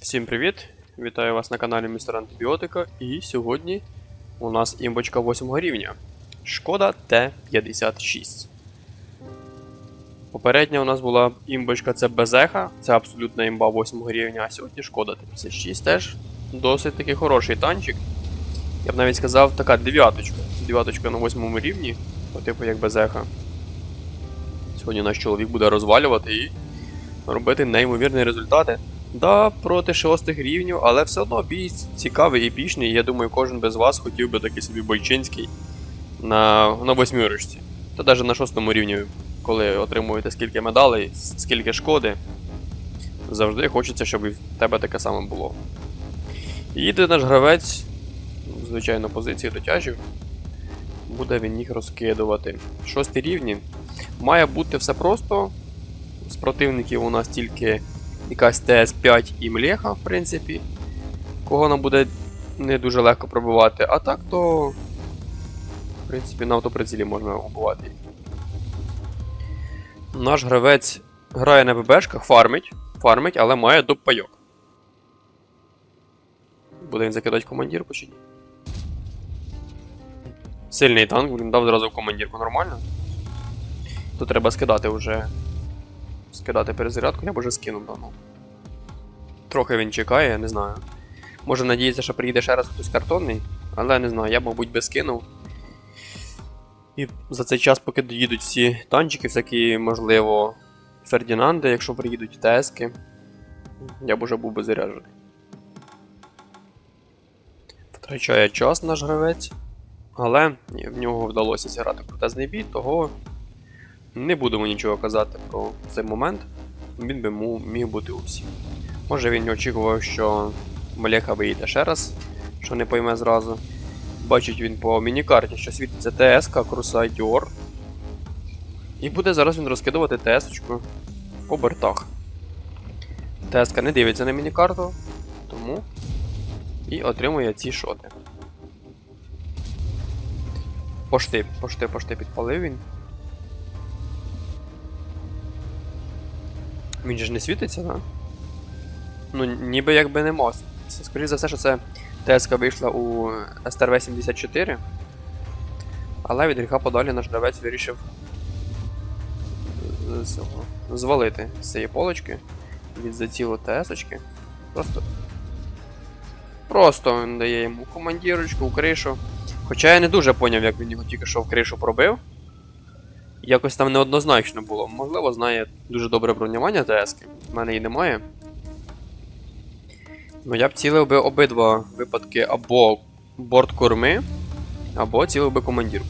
Всім привіт! Вітаю вас на каналі Містер Антибіотика. І сьогодні у нас імбочка 8 рівня. Шкода Т-56. Попередня у нас була імбочка це Безеха, це абсолютна імба 8 рівня, а сьогодні шкода Т-56 теж досить таки хороший танчик. Я б навіть сказав, така дев'яточка. Дев'яточка на 8 рівні, по типу як Безеха. Сьогодні наш чоловік буде розвалювати і робити неймовірні результати. Да, проти шостих рівнів, але все одно бій цікавий, епічний. і Я думаю, кожен без вас хотів би такий собі бойчинський на, на восьмірочці. Та навіть на шостому рівні, коли отримуєте скільки медалей, скільки шкоди, завжди хочеться, щоб і в тебе таке саме було. Їде наш гравець, звичайно, позиції дотяжів. Буде він їх розкидувати. Шості рівні. Має бути все просто. З противників у нас тільки якась ТС5 і Млеха, в принципі. Кого нам буде не дуже легко пробивати. А так то. В принципі, на автоприцілі можна убивати. Наш гравець грає на ББшках, фармить, фармить, але має доп-пайок. Буде він закидати командірку чи ні? Сильний танк, він дав зразу командірку нормально. Тут треба скидати вже. Скидати перезарядку, я б вже скинув давно. Трохи він чекає, я не знаю. Може надіється, що приїде ще раз хтось картонний, але не знаю, я, мабуть, би скинув. І за цей час, поки доїдуть всі танчики, всякі, можливо, Фердінанди, якщо приїдуть ТСки, я б уже був би заряджений. Втрачає час наш гравець, але в нього вдалося зіграти крутезний бій, того не будемо нічого казати про цей момент. Він би міг бути у всіх. Може він очікував, що Малеха виїде ще раз, що не пойме зразу. Бачить він по мінікарті, що світиться ТСК, Крусайдіор. І буде зараз він розкидувати ТС-очку по бортах. ТСК не дивиться на мінікарту, тому і отримує ці шоти. Пошти, пошти, пошти підпалив він. Він же не світиться, да? Ну, ніби якби не мос. Скоріше за все, що це ТСК вийшла у STRV-74. Але від гріха подалі наш гравець вирішив цього, звалити з цієї полочки від зацілу ТС-очки. Просто. Просто він дає йому командірочку, в кришу. Хоча я не дуже поняв, як він його тільки що в кришу пробив. Якось там неоднозначно було. Можливо, знає дуже добре бронювання ТСки. В мене її немає. Ну я б цілив би обидва випадки або борт корми, або цілив би командірку.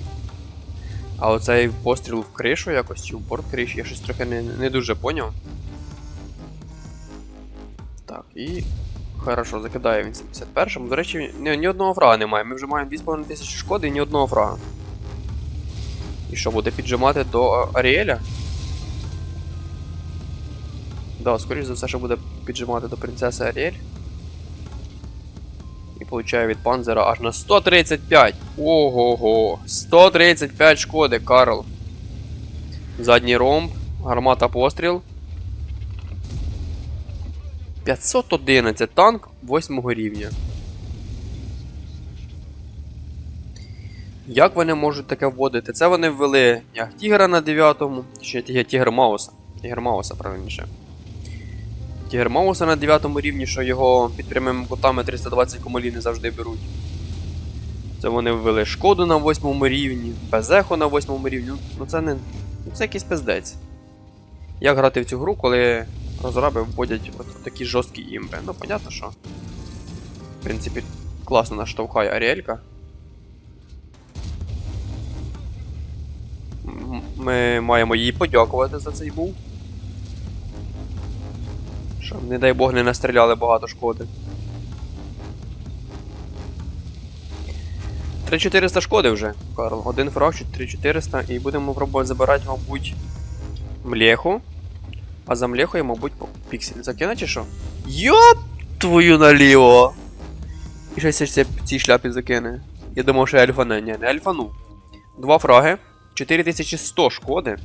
А оцей постріл в кришу якось, чи в борт криші, я щось трохи не, не дуже поняв. Так, і. Хорошо, закидає він 71-му. До речі, ні, ні одного фрага немає. Ми вже маємо 2,5 тисячі шкоди і ні одного фрага. І що, буде піджимати до а, Аріеля? Да, скоріш за все, що буде піджимати до принцеси Аріель. І получає від панзера аж на 135. Ого-го! 135 шкоди, Карл. Задній ромб, гармата постріл. 511 танк 8 рівня. Як вони можуть таке вводити? Це вони ввели як Тігра на 9-му, ще Тігр Мауса. Тігр Мауса, правильніше. Тігр Мауса на 9 рівні, що його під прямими кутами 320 комолі не завжди беруть. Це вони ввели шкоду на 8 рівні, Безеху на 8 рівні. Ну це не. Ну це якийсь пиздець. Як грати в цю гру, коли розраби вводять от такі жорсткі імби? Ну, понятно, що. В принципі, класно наштовхає Аріелька. Ми маємо їй подякувати за цей був. Що, не дай Бог, не настріляли багато шкоди. 3400 шкоди вже, Карл. Один фраг, 3400, і будемо пробувати забирати, мабуть, млеху. А за млехою, мабуть, піксель закине чи що? Йоп твою наліво! І щось в цій шляпі закине. Я думав, що альфа не, ні, не альфанув. Два фраги, 4100 шкоди.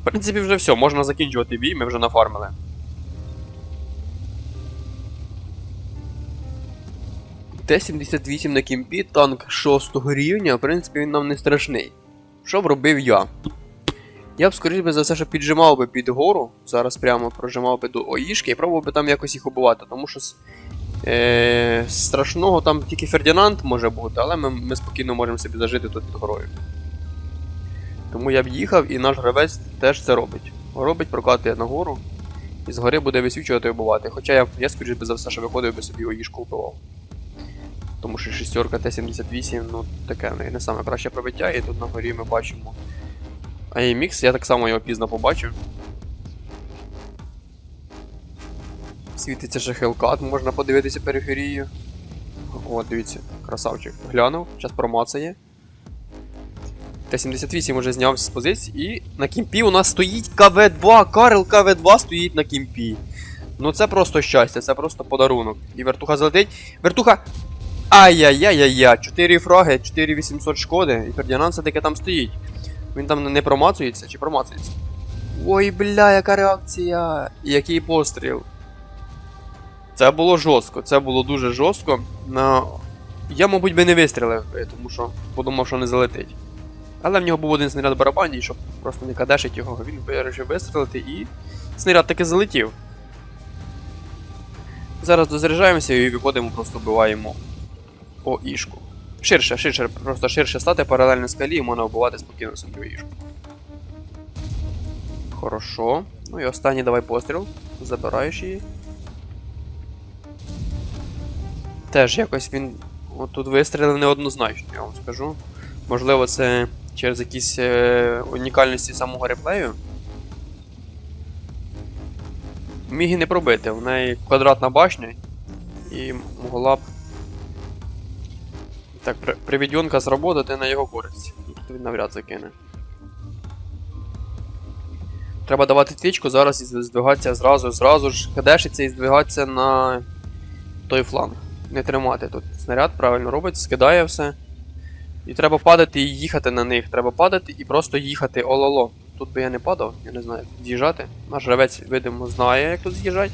В принципі, вже все, можна закінчувати бій, ми вже нафармили. Т-78 на кімпі, танк 6 рівня, в принципі, він нам не страшний. Що б робив я? Я б, скоріш за все, що піджимав би під гору, зараз прямо прожимав би до Оїшки і пробував би там якось їх убивати, тому що е, страшного там тільки Фердінанд може бути, але ми, ми спокійно можемо собі зажити тут під горою. Тому я б їхав і наш гравець теж це робить. Робить, прокатує нагору, і згори буде висвічувати і вбивати. Хоча я, я скоріш би за все, що виходив би собі Оїшку вбивав. Тому що шістерка Т-78, ну таке в не саме краще пробиття, і тут на горі ми бачимо. AMX, я так само його пізно побачив. Світиться ще Hellcat, можна подивитися периферію. О, дивіться, красавчик. Глянув, зараз промацає. Т-78 уже зняв з позиції, і на кімпі у нас стоїть КВ-2. Карл КВ-2 стоїть на кімпі. Ну це просто щастя, це просто подарунок. І вертуха залетить. Вертуха. Ай-яй-яй-яй-яй. 4 фраги, 4800 шкоди, і Фердінанд все-таки там стоїть. Він там не промацується чи промацується? Ой, бля, яка реакція! І який постріл. Це було жорстко, це було дуже жорстко. На... Я, мабуть, би не вистрілив, тому що подумав, що не залетить. Але в нього був один снаряд в барабані, щоб просто не кадешить його, він вирішив вистрілити і снаряд таки залетів. Зараз дозаряджаємося і виходимо, просто вбиваємо Оішку. Ширше, ширше, просто ширше стати паралельно скалі і можна вбивати спокійно собі Оішку. Хорошо. Ну і останній давай постріл. Забираєш її. Теж якось він. От тут вистрілив неоднозначно, я вам скажу. Можливо, це через якісь е, унікальності самого реплею. Міг і не пробити, в неї квадратна башня і могла б. Так, при- приведенка зработати на його користь. Тут навряд закине. Треба давати тичку, зараз і здвигатися зразу, зразу ж кадешиться і здвигатися на той фланг. Не тримати тут снаряд, правильно робить, скидає все. І треба падати і їхати на них. Треба падати і просто їхати ололо. Тут би я не падав, я не знаю, як з'їжджати. Наш гравець, видимо, знає, як тут з'їжджати.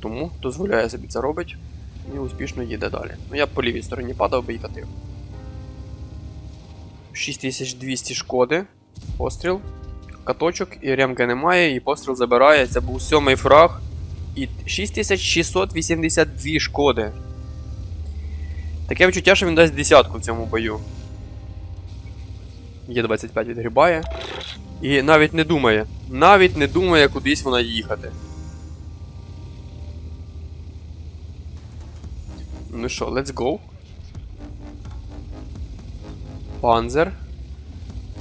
Тому дозволяє собі це робить і успішно їде далі. Ну я б по лівій стороні падав би і катив. 6200 шкоди. Постріл. Каточок, і ремки немає, і постріл забирає. Це був сьомий фраг. І 6682 шкоди. Таке відчуття, що він дасть десятку в цьому бою. Є 25 відгрібає. І навіть не думає. Навіть не думає кудись вона їхати. Ну що, let's go. Панзер.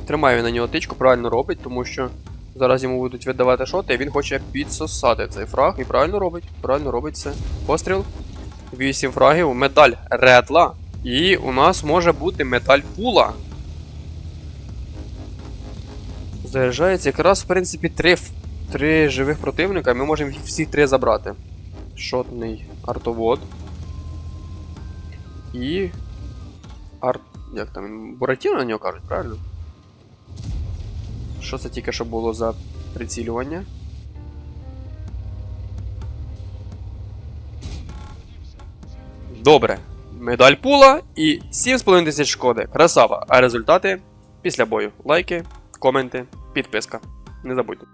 Тримає він на нього тичку, правильно робить, тому що зараз йому будуть видавати шоти, і він хоче підсосати цей фраг. І правильно робить. Правильно робить це. Постріл. 8 фрагів, медаль редла. І у нас може бути медаль пула. Заряджається якраз, в принципі, три, три живих противника, ми можемо їх всіх три забрати. Шотний артовод. І. Арт. Як там? Буратіно на нього кажуть, правильно? Що це тільки що було за прицілювання? Добре. Медаль пула і 7,5 тисяч шкоди. Красава. А результати після бою. Лайки, коменти, підписка. Не забудьте.